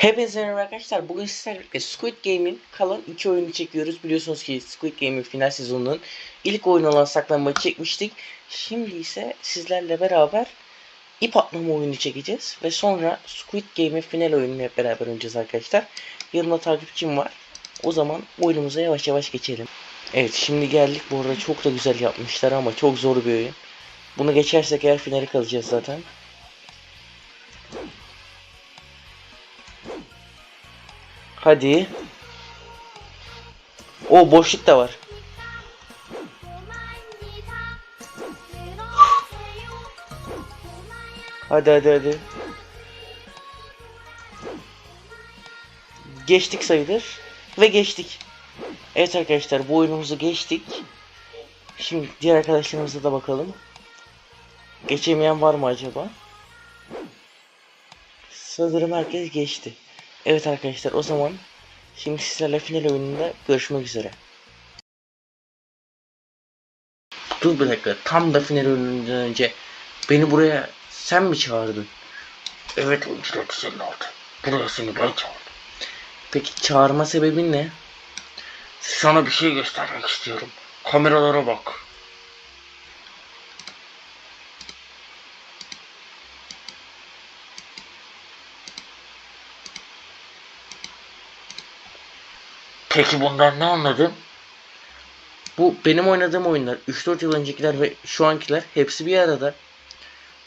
Hepinize merhaba arkadaşlar. Bugün sizlerle Squid Game'in kalan iki oyunu çekiyoruz. Biliyorsunuz ki Squid Game'in final sezonunun ilk oyunu olan saklanmayı çekmiştik. Şimdi ise sizlerle beraber ip atlama oyunu çekeceğiz. Ve sonra Squid Game'in final oyununu hep beraber oynayacağız arkadaşlar. Yanımda takipçim var. O zaman oyunumuza yavaş yavaş geçelim. Evet şimdi geldik. Bu arada çok da güzel yapmışlar ama çok zor bir oyun. Bunu geçersek eğer finale kalacağız zaten. Hadi. O boşluk da var. Hadi hadi hadi. Geçtik sayılır. Ve geçtik. Evet arkadaşlar bu oyunumuzu geçtik. Şimdi diğer arkadaşlarımıza da bakalım. Geçemeyen var mı acaba? Sanırım herkes geçti. Evet arkadaşlar o zaman şimdi sizlerle final oyununda görüşmek üzere. Dur bir dakika tam da final oyunundan önce beni buraya sen mi çağırdın? Evet oyuncular senin oldu. Buraya seni ben çağırdım. Peki çağırma sebebin ne? Sana bir şey göstermek istiyorum. Kameralara bak. Peki bundan ne anladın? Bu benim oynadığım oyunlar. 3-4 yıl öncekiler ve şu ankiler hepsi bir arada.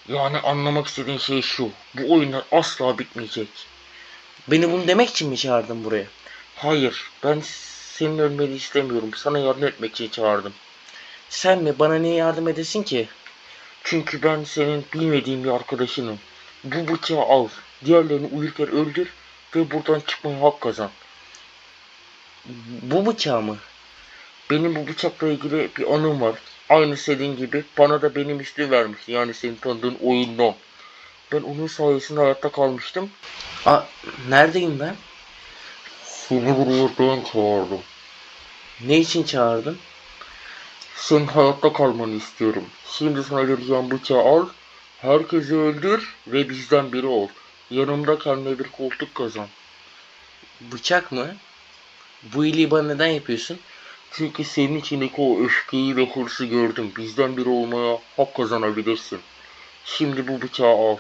Yani anlamak istediğin şey şu. Bu oyunlar asla bitmeyecek. Beni bunu demek için mi çağırdın buraya? Hayır. Ben senin ölmeni istemiyorum. Sana yardım etmek için çağırdım. Sen mi? Bana niye yardım edesin ki? Çünkü ben senin bilmediğin bir arkadaşınım. Bu bıçağı al. Diğerlerini uyurken öldür ve buradan çıkmaya hak kazan. Bu bıçağı mı? Benim bu bıçakla ilgili bir anım var. Aynı senin gibi bana da benim üstü vermişti. Yani senin tanıdığın oyundan. Ben onun sayesinde hayatta kalmıştım. Aa, neredeyim ben? Seni buraya ben çağırdım. Ne için çağırdın? Senin hayatta kalmanı istiyorum. Şimdi sana vereceğim bıçağı al. Herkesi öldür ve bizden biri ol. Yanımda kendine bir koltuk kazan. Bıçak mı? Bu iyiliği bana neden yapıyorsun? Çünkü senin içindeki o öfkeyi ve hırsı gördüm. Bizden biri olmaya hak kazanabilirsin. Şimdi bu bıçağı al.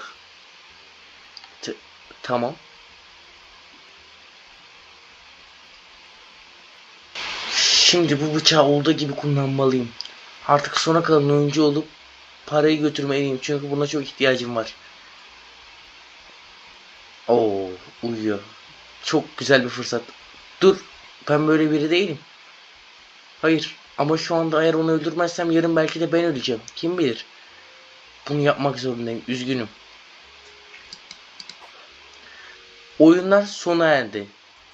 T- tamam. Şimdi bu bıçağı olduğu gibi kullanmalıyım. Artık sona kalan oyuncu olup parayı götürmeliyim. Çünkü buna çok ihtiyacım var. Oo, uyuyor. Çok güzel bir fırsat. Dur, ben böyle biri değilim. Hayır, ama şu anda eğer onu öldürmezsem yarın belki de ben öleceğim. Kim bilir? Bunu yapmak zorundayım. Üzgünüm. Oyunlar sona erdi.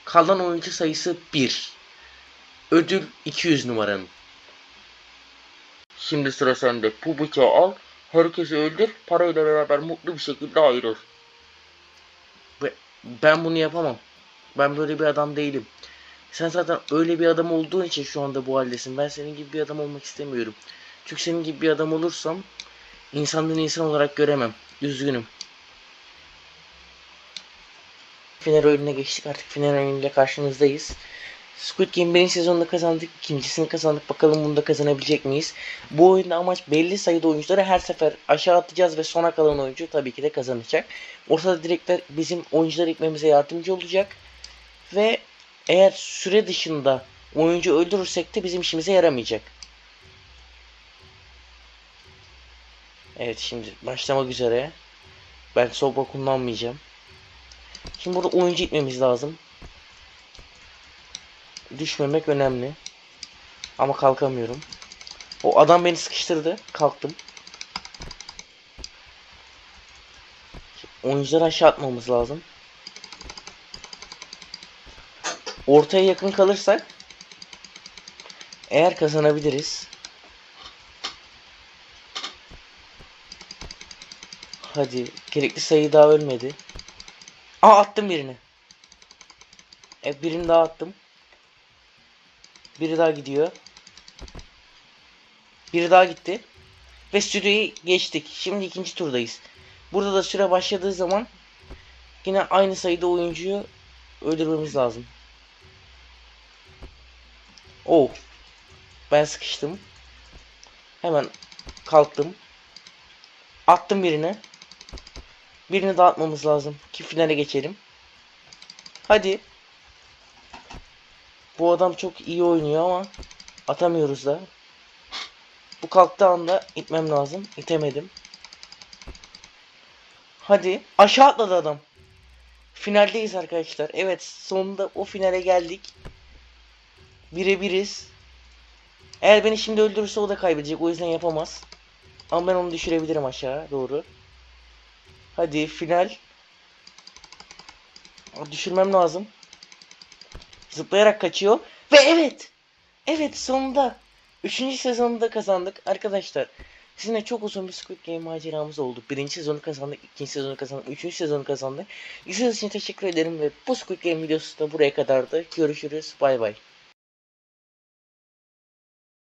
Kalan oyuncu sayısı 1. Ödül 200 numaranın. Şimdi sıra sende. Bu bıçağı al. Herkesi öldür. Parayla beraber mutlu bir şekilde ayrıl. Ben bunu yapamam. Ben böyle bir adam değilim. Sen zaten öyle bir adam olduğun için şu anda bu haldesin. Ben senin gibi bir adam olmak istemiyorum. Çünkü senin gibi bir adam olursam insanları insan olarak göremem. Üzgünüm. Final oyununa geçtik. Artık final oyunuyla karşınızdayız. Squid Game birinci sezonunda kazandık. ikincisini kazandık. Bakalım bunu da kazanabilecek miyiz? Bu oyunda amaç belli sayıda oyuncuları her sefer aşağı atacağız ve sona kalan oyuncu tabii ki de kazanacak. Ortada direktler bizim oyuncuları itmemize yardımcı olacak. Ve eğer süre dışında oyuncu öldürürsek de bizim işimize yaramayacak. Evet şimdi başlamak üzere. Ben sopa kullanmayacağım. Şimdi burada oyuncu itmemiz lazım. Düşmemek önemli. Ama kalkamıyorum. O adam beni sıkıştırdı. Kalktım. Oyuncuları aşağı atmamız lazım. Ortaya yakın kalırsak eğer kazanabiliriz. Hadi. Gerekli sayı daha ölmedi. Aa attım birini. E birini daha attım. Biri daha gidiyor. Biri daha gitti. Ve süreyi geçtik. Şimdi ikinci turdayız. Burada da süre başladığı zaman Yine aynı sayıda oyuncuyu öldürmemiz lazım. Oh. Ben sıkıştım. Hemen kalktım. Attım birine. Birini dağıtmamız lazım ki finale geçelim. Hadi. Bu adam çok iyi oynuyor ama atamıyoruz da. Bu kalktığı anda itmem lazım. İtemedim. Hadi. Aşağı atladı adam. Finaldeyiz arkadaşlar. Evet sonunda o finale geldik. Birebiriz. Eğer beni şimdi öldürürse o da kaybedecek. O yüzden yapamaz. Ama ben onu düşürebilirim aşağı doğru. Hadi final. Düşürmem lazım. Zıplayarak kaçıyor. Ve evet. Evet sonunda. Üçüncü sezonunda kazandık. Arkadaşlar sizinle çok uzun bir Squid Game maceramız oldu. Birinci sezonu kazandık, ikinci sezonu kazandık, üçüncü sezonu kazandık. İzlediğiniz için teşekkür ederim ve bu Squid Game videosu da buraya kadardı. Görüşürüz. Bay bay.